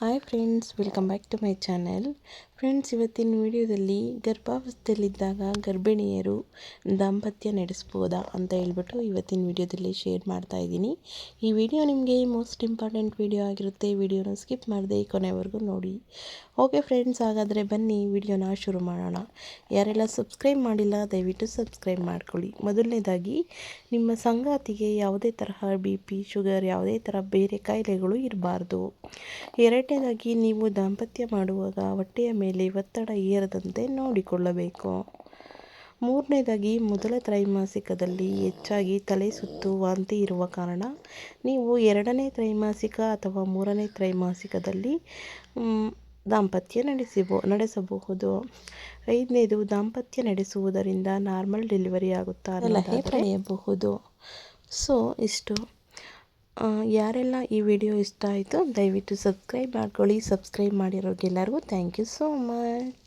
Hi friends welcome back to my channel friends ಇವತ್ತಿನ ವಿಡಿಯೋದಲ್ಲಿ ಗರ್ಭಾವಸ್ಥೆಯಲ್ಲಿದ್ದಾಗ ಗರ್ಭಿಣಿಯರು ದಾಂಪತ್ಯ ನಡೆಸ್ಬೋದಾ ಅಂತ ಹೇಳ್ಬಿಟ್ಟು ಇವತ್ತಿನ ವಿಡಿಯೋದಲ್ಲಿ ಶೇರ್ ಮಾಡ್ತಾ ಇದ್ದೀನಿ. ಈ ವಿಡಿಯೋ ನಿಮಗೆ ಮೋಸ್ಟ್ ಇಂಪಾರ್ಟೆಂಟ್ ವಿಡಿಯೋ ಆಗಿರುತ್ತೆ. ವಿಡಿಯೋನ ಸ್ಕಿಪ್ ಮಾಡದೆ ಕೊನೆವರೆಗೂ ನೋಡಿ. ಓಕೆ ಫ್ರೆಂಡ್ಸ್ ಹಾಗಾದರೆ ಬನ್ನಿ ವಿಡಿಯೋನ ಶುರು ಮಾಡೋಣ. ಯಾರೆಲ್ಲ ಸಬ್ಸ್ಕ್ರೈಬ್ ಮಾಡಿಲ್ಲ, ದಯವಿಟ್ಟು ಸಬ್ಸ್ಕ್ರೈಬ್ ಮಾಡ್ಕೊಳ್ಳಿ. ಮೊದಲನೇದಾಗಿ, ನಿಮ್ಮ ಸಂಗಾತಿಗೆ ಯಾವುದೇ ತರಹ ಬಿ ಪಿ ಶುಗರ್ ಯಾವುದೇ ಥರ ಬೇರೆ ಕಾಯಿಲೆಗಳು ಇರಬಾರ್ದು. ಎರಡನೇದಾಗಿ ನೀವು ದಾಂಪತ್ಯ ಮಾಡುವಾಗ ಹೊಟ್ಟೆಯ ಮೇಲೆ ಒತ್ತಡ ಏರದಂತೆ ನೋಡಿಕೊಳ್ಳಬೇಕು. ಮೂರನೇದಾಗಿ ಮೊದಲ ತ್ರೈಮಾಸಿಕದಲ್ಲಿ ಹೆಚ್ಚಾಗಿ ತಲೆ ಸುತ್ತು ವಾಂತಿ ಇರುವ ಕಾರಣ ನೀವು ಎರಡನೇ ತ್ರೈಮಾಸಿಕ ಅಥವಾ ಮೂರನೇ ತ್ರೈಮಾಸಿಕದಲ್ಲಿ ದಾಂಪತ್ಯ ನಡೆಸಿಬೋ ನಡೆಸಬಹುದು. ಐದನೇದು ದಾಂಪತ್ಯ ನಡೆಸುವುದರಿಂದ ನಾರ್ಮಲ್ ಡೆಲಿವರಿ ಆಗುತ್ತಾ ಸಲಹೆ ಪಡೆಯಬಹುದು. ಸೊ ಇಷ್ಟು. ಯಾರೆಲ್ಲ ಈ ವಿಡಿಯೋ ಇಷ್ಟ ಆಯಿತು ದಯವಿಟ್ಟು ಸಬ್ಸ್ಕ್ರೈಬ್ ಮಾಡ್ಕೊಳ್ಳಿ. ಸಬ್ಸ್ಕ್ರೈಬ್ ಮಾಡಿರೋರಿಗೆಲ್ಲರಿಗೂ ಥ್ಯಾಂಕ್ ಯು ಸೋ ಮಚ್